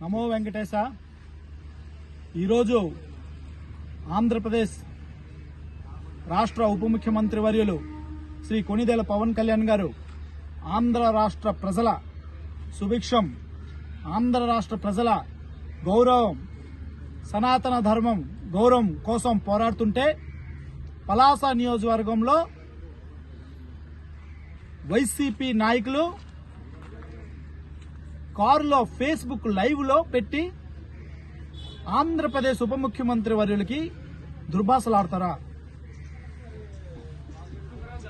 నమో వెంకటేశ. ఈరోజు ఆంధ్రప్రదేశ్ రాష్ట్ర ఉప ముఖ్యమంత్రి వర్యులు శ్రీ కొనిదేల పవన్ కళ్యాణ్ గారు ఆంధ్ర రాష్ట్ర ప్రజల సుభిక్షం ఆంధ్ర రాష్ట్ర ప్రజల గౌరవం సనాతన ధర్మం గౌరవం కోసం పోరాడుతుంటే పలాస నియోజకవర్గంలో వైసీపీ నాయకులు కారులో ఫేస్బుక్ లైవ్లో పెట్టి ఆంధ్రప్రదేశ్ ఉప ముఖ్యమంత్రి వర్యులకి దుర్భాషలాడతారా?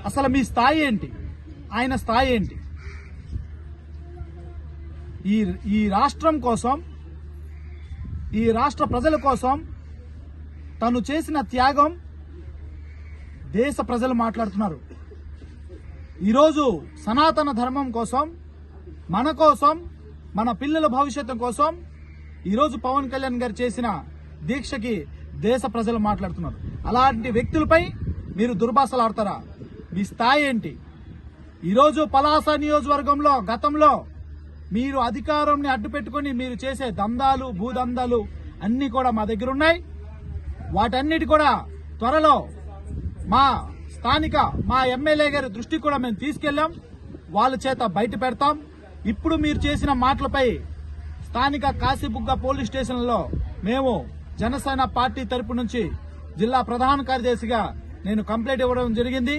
అసలు మీ స్థాయి ఏంటి? ఆయన స్థాయి ఏంటి? ఈ ఈ రాష్ట్రం కోసం ఈ రాష్ట్ర ప్రజల కోసం తను చేసిన త్యాగం దేశ ప్రజలు మాట్లాడుతున్నారు. ఈరోజు సనాతన ధర్మం కోసం మన కోసం మన పిల్లల భవిష్యత్తు కోసం ఈరోజు పవన్ కళ్యాణ్ గారు చేసిన దీక్షకి దేశ ప్రజలు మాట్లాడుతున్నారు. అలాంటి వ్యక్తులపై మీరు దుర్భాషలు ఆడతారా? మీ స్థాయి ఏంటి? ఈరోజు పలాస నియోజకవర్గంలో గతంలో మీరు అధికారంని అడ్డు పెట్టుకుని మీరు చేసే దందాలు భూదందాలు అన్నీ కూడా మా దగ్గర ఉన్నాయి. వాటన్నిటి కూడా త్వరలో మా స్థానిక మా ఎమ్మెల్యే గారి దృష్టికి కూడా మేము తీసుకెళ్ళాం వాళ్ళ చేత బయట పెడతాం. ఇప్పుడు మీరు చేసిన మాటలపై స్థానిక కాశీబుగ్గ పోలీస్ స్టేషన్లో మేము జనసేన పార్టీ తరపు నుంచి జిల్లా ప్రధాన కార్యదర్శిగా నేను కంప్లైంట్ ఇవ్వడం జరిగింది.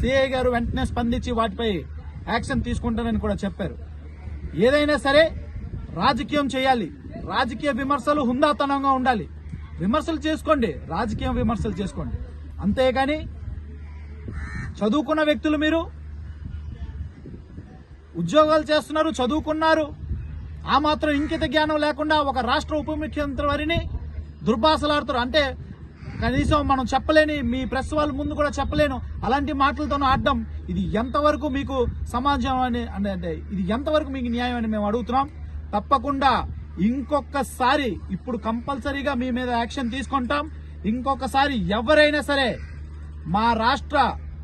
సిఐ గారు వెంటనే స్పందించి వాటిపై యాక్షన్ తీసుకుంటానని కూడా చెప్పారు. ఏదైనా సరే రాజకీయం చేయాలి. రాజకీయ విమర్శలు హుందాతనంగా ఉండాలి. విమర్శలు చేసుకోండి. రాజకీయ విమర్శలు చేసుకోండి. అంతేగాని చదువుకున్న వ్యక్తులు మీరు ఉద్యోగాలు చేస్తున్నారు చదువుకున్నారు. ఆ మాత్రం ఇంకిత జ్ఞానం లేకుండా ఒక రాష్ట్ర ఉప ముఖ్యమంత్రి వారిని దుర్భాషలాడుతారు అంటే కనీసం మనం చెప్పలేని మీ ప్రెస్ వాళ్ళ ముందు కూడా చెప్పలేను. అలాంటి మాటలతోనూ ఆడడం ఇది ఎంతవరకు మీకు సమాజం అని అంటే ఇది ఎంతవరకు మీకు న్యాయం అని మేము అడుగుతున్నాం. తప్పకుండా ఇంకొకసారి ఇప్పుడు కంపల్సరీగా మీ మీద యాక్షన్ తీసుకుంటాం. ఇంకొకసారి ఎవరైనా సరే మా రాష్ట్ర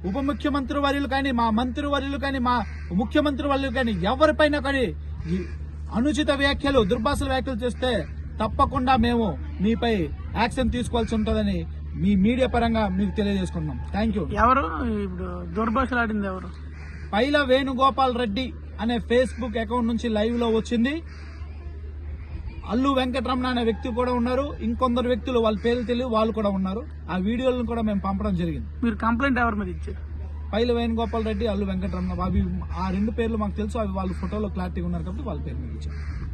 ఉప ముఖ్యమంత్రి వర్యులు కానీ మా మంత్రి వర్యులు కానీ మా ముఖ్యమంత్రి వర్యులు కానీ ఎవరిపైన కానీ అనుచిత వ్యాఖ్యలు దుర్భాషల వ్యాఖ్యలు చేస్తే తప్పకుండా మేము మీపై యాక్షన్ తీసుకోవాల్సి ఉంటుందని మీ మీడియా పరంగా మీకు తెలియజేసుకుంటున్నాం. థ్యాంక్ యూ ఎవరు? ఇప్పుడు దుర్భాషలు ఆడింది ఎవరు? పైల వేణుగోపాల్ రెడ్డి అనే ఫేస్బుక్ అకౌంట్ నుంచి లైవ్లో వచ్చింది. అల్లు వెంకటరమణ అనే వ్యక్తి కూడా ఉన్నారు. ఇంకొందరు వ్యక్తులు వాళ్ళ పేర్లు తెలియదు వాళ్ళు కూడా ఉన్నారు. ఆ వీడియోలను కూడా మేము పంపడం జరిగింది. మీరు కంప్లైంట్ ఎవరి మీద ఇచ్చారు? పైల వేణుగోపాల్ రెడ్డి అల్లు వెంకటరమణ అవి ఆ రెండు పేర్లు మాకు తెలుసు అవి వాళ్ళ ఫోటోలో క్లారిటీగా ఉన్నారు కాబట్టి వాళ్ళ పేరు మీద ఇచ్చారు